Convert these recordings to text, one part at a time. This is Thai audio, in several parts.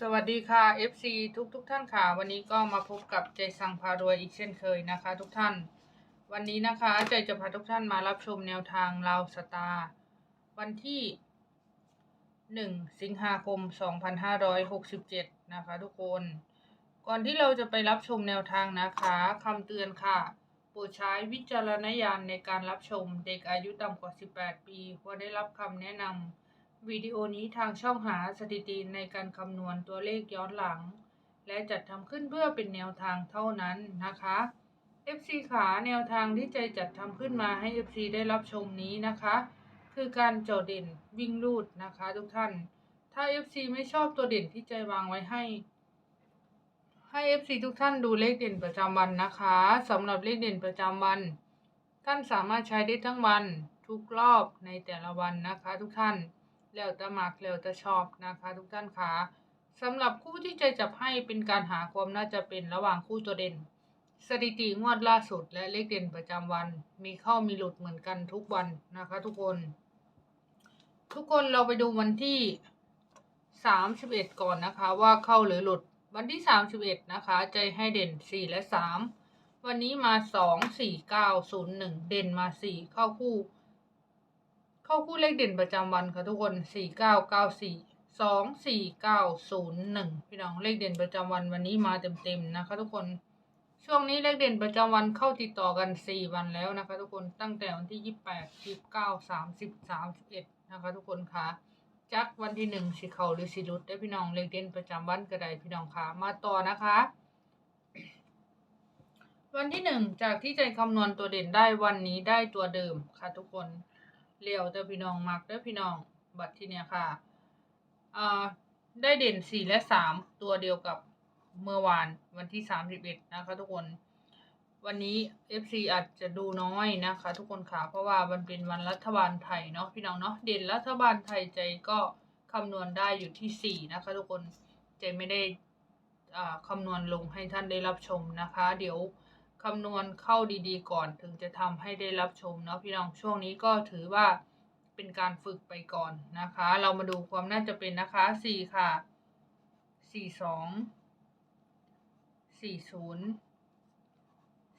สวัสดีค่ะ FC ทุกทุกๆท่านค่ะ วันนี้ก็มาพบกับใจสังพารวยอีกเช่นเคยนะคะ ทุกท่าน วันนี้นะคะใจจะพาทุกท่านมารับชมแนวทางลาวสตาร์วันที่ 1 สิงหาคม 2567 นะคะ ทุกคน ก่อนที่เราจะไปรับชมแนวทางนะคะคำเตือนค่ะโปรดใช้วิจารณญาณในการรับชมเด็กอายุต่ำกว่า 18 ปี ควรได้รับคำแนะนำ วิดีโอนี้ทางช่องหาสถิติในการคำนวณตัวเลขย้อนหลัง และจัดทำขึ้นเพื่อเป็นแนวทางเท่านั้นนะคะ FC ขาแนวทางที่ใจจัดทำขึ้นมาให้ FC ได้รับชมนี้นะคะ คือการโจดเด่นวิ่งลูดนะคะทุกท่าน ถ้า FC ไม่ชอบตัวเด่นที่ใจวางไว้ให้ ให้ FC ทุกท่านดูเลขเด่นประจำวันนะคะสำหรับเลขเด่นประจำวัน ท่านสามารถใช้ได้ทั้งวันทุกรอบในแต่ละวันนะคะ ทุกท่าน แล้วแต่มักแล้วแต่ชอบนะคะทุกท่านคะสำหรับคู่ที่ใจจับให้เป็นการหาความน่าจะเป็นระหว่างคู่ตัวเด่น สถิติงวดล่าสุดและเลขเด่นประจำวัน มีเข้ามีหลุดเหมือนกันทุกวันนะคะทุกคน ทุกคนเราไปดูวันที่ 31 ก่อนนะคะว่าเข้าหรือหลุด วันที่ 31 นะคะ ใจให้เด่น 4 และ 3 วันนี้มา 2 4 9 0 1 เด่นมา 4 เข้าคู่ เข้าคู่เลขเด่นประจำวันค่ะทุกคน 4 9 9 4 2 4 9 0 1 พี่น้องเลขเด่นประจำวันวันนี้มาเต็มๆนะคะทุกคน ช่วงนี้เลขเด่นประจำวันเข้าติดต่อกัน 4 วันแล้วนะคะ ทุกคนตั้งแต่วันที่ 28 29 30 31 นะคะ ทุกคนค่ะจักวันที่หนึ่งสิเขาหรือสิรุดได้พี่น้องเลขเด่นประจำวันก็ไดพี่น้องค่ะมาต่อนะคะวันที่หนึ่งจากที่ใจคำนวณตัวเด่นได้วันนี้ได้ตัวเดิมค่ะทุกคน เลี้ยวเด้อพี่น้องมักเด้อพี่น้องบัตรที่เนี้ยค่ะอ่าได้เด่นสี่และสามตัวเดียวกับเมื่อวานวันที่สามสิบเอ็ดนะคะ ทุกคน วันนี้ FC อาจจะดูน้อยนะคะ ทุกคนค่ะ เพราะว่ามันเป็นวันรัฐบาลไทยเนาะพี่น้องเนาะเด่นรัฐบาลไทยใจก็คำนวณได้อยู่ที่สี่นะคะ ทุกคนใจไม่ได้อ่าคำนวณลงให้ท่านได้รับชมนะคะ เดี๋ยว คำนวณเข้าดีๆก่อนถึงจะทำให้ได้รับชมเนาะพี่น้องช่วงนี้ก็ถือว่าเป็นการฝึกไปก่อนนะคะ เรามาดูความน่าจะเป็นนะคะสี่ค่ะสี่สองสี่ศูนย์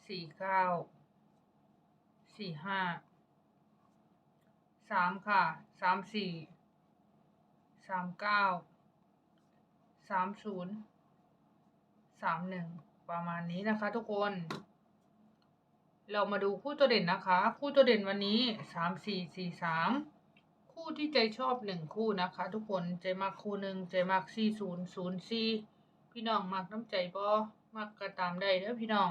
สี่เก้าสี่ห้าสามค่ะสามสี่สามเก้าสามศูนย์สามหนึ่งประมาณนี้นะคะทุกคน เรามาดูคู่ตัวเด่นนะคะ คู่ตัวเด่นวันนี้สามสี่สี่สามคู่ที่ใจชอบหนึ่งคู่นะคะ ทุกคนใจมักคู่หนึ่งใจมักสี่ศูนย์ศูนย์สี่พี่น้องมักน้ำใจบ่มักก็ตามได้เด้อพี่น้อง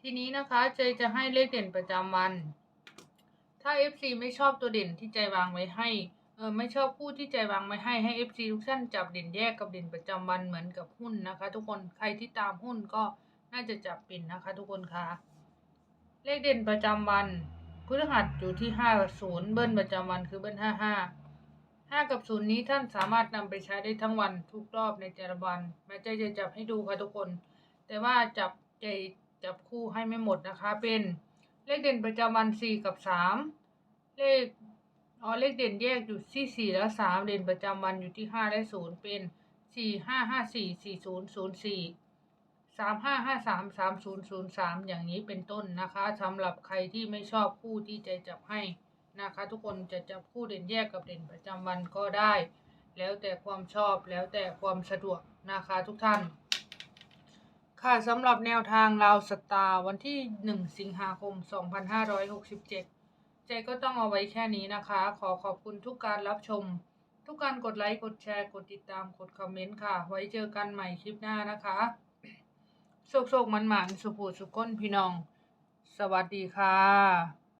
ทีนี้นะคะ ใจจะให้เลขเด่นประจำวัน ถ้า FC ไม่ชอบตัวเด่นที่ใจวางไว้ให้เออไม่ชอบคู่ที่ใจวางไว้ให้ให้ FC ทุกท่านจับเด่นแยกกับเด่นประจำวันเหมือนกับหุ้นนะคะ ทุกคนใครที่ตามหุ้นก็น่าจะจับเป็นนะคะ ทุกคนค่ะ เลขเด่นประจำวันพฤหัสอยู่ที่ห้าศูนย์เบิ้ลประจำวันคือเบิ้ลห้าห้าห้ากับศูนย์นี้ท่านสามารถนำไปใช้ได้ทั้งวันทุกรอบในแต่ละวันแม่ใจจะจับให้ดูค่ะทุกคน แต่ว่าจับใจจับคู่ให้ไม่หมดนะคะ เป็นเลขเด่นประจำวันสี่กับสามเลขอ๋อเลขเด่นแยกอยู่ที่สี่และสามเด่นประจำวันอยู่ที่ห้าและศูนย์เป็นสี่ห้าห้าสี่สี่ศูนย์ศูนย์สี่ สามห้าห้าสามสามศูนย์ศูนย์สามอย่างนี้เป็นต้นนะคะสำหรับใครที่ไม่ชอบคู่ที่ใจจับให้นะคะ ทุกคนจะจับคู่เด่นแยกกับเด่นประจำวันก็ได้ แล้วแต่ความชอบแล้วแต่ความสะดวกนะคะทุกท่าน ค่ะสำหรับแนวทางลาวสตาร์วันที่ 1 สิงหาคม 2567 ใจก็ต้องเอาไว้แค่นี้นะคะ ขอขอบคุณทุกการรับชม ทุกการกดไลค์กดแชร์กดติดตามกดคอมเมนต์ค่ะ ไว้เจอกันใหม่คลิปหน้านะคะ โชคโชคมันหมันสุขูสุขก้นพี่น้อง สวัสดีค่ะ